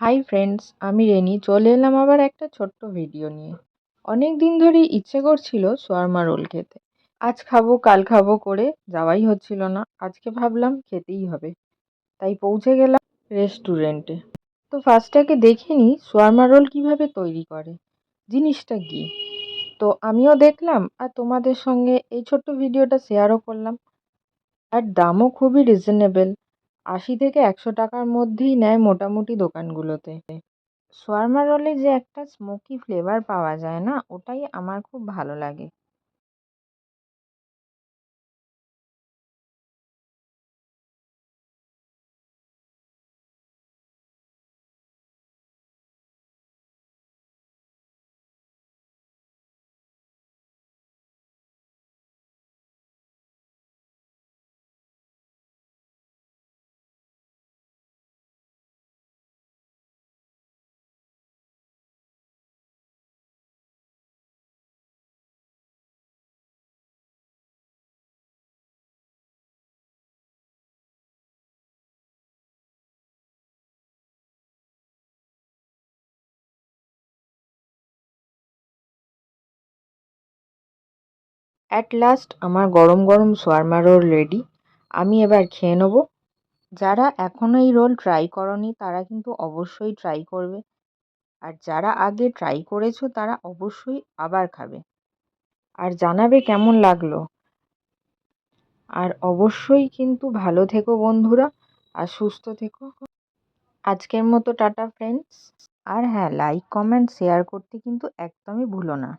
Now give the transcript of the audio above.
Hi friends আমি rainy. চলে এলাম আবার একটা ছোট্ট ভিডিও নিয়ে। অনেক দিন ধরেই ইচ্ছে করছিল শোয়ারমা রোল খেতে। আজ খাব, কাল খাব করে যাওয়াই হচ্ছিল না। আজকে ভাবলাম খেতেই হবে। তাই পৌঁছে গেলাম রেস্টুরেন্টে তো ফার্স্টটাকে দেখে নিই শোয়ারমা রোল কীভাবে তৈরি করে। জিনিসটা কী? তো আমিও দেখলাম আর তোমাদের সঙ্গে এই ছোট্ট ভিডিওটা শেয়ারও করলাম। আর দামও খুবই রিজনেবল আশি থেকে একশো টাকার মধ্যেই নেয় মোটামুটি দোকানগুলোতে। শোয়ারমা রোলে যে একটা স্মোকি ফ্লেভার পাওয়া যায় না, ওটাই আমার খুব ভালো লাগে। অ্যাট লাস্ট আমার গরম গরম শোয়ারমা রোল রেডি আমি এবার খেয়ে নেব। যারা এখনও এই রোল ট্রাই করনি, তারা কিন্তু অবশ্যই ট্রাই করবে। আর যারা আগে ট্রাই করেছ, তারা অবশ্যই আবার খাবে। আর জানাবে কেমন লাগল। আর অবশ্যই কিন্তু ভালো থেকো বন্ধুরা, আর সুস্থ থেকো। আজকের মতো টাটা ফ্রেন্ডস আর হ্যাঁ লাইক কমেন্ট শেয়ার করতে কিন্তু একদমই ভুলো না।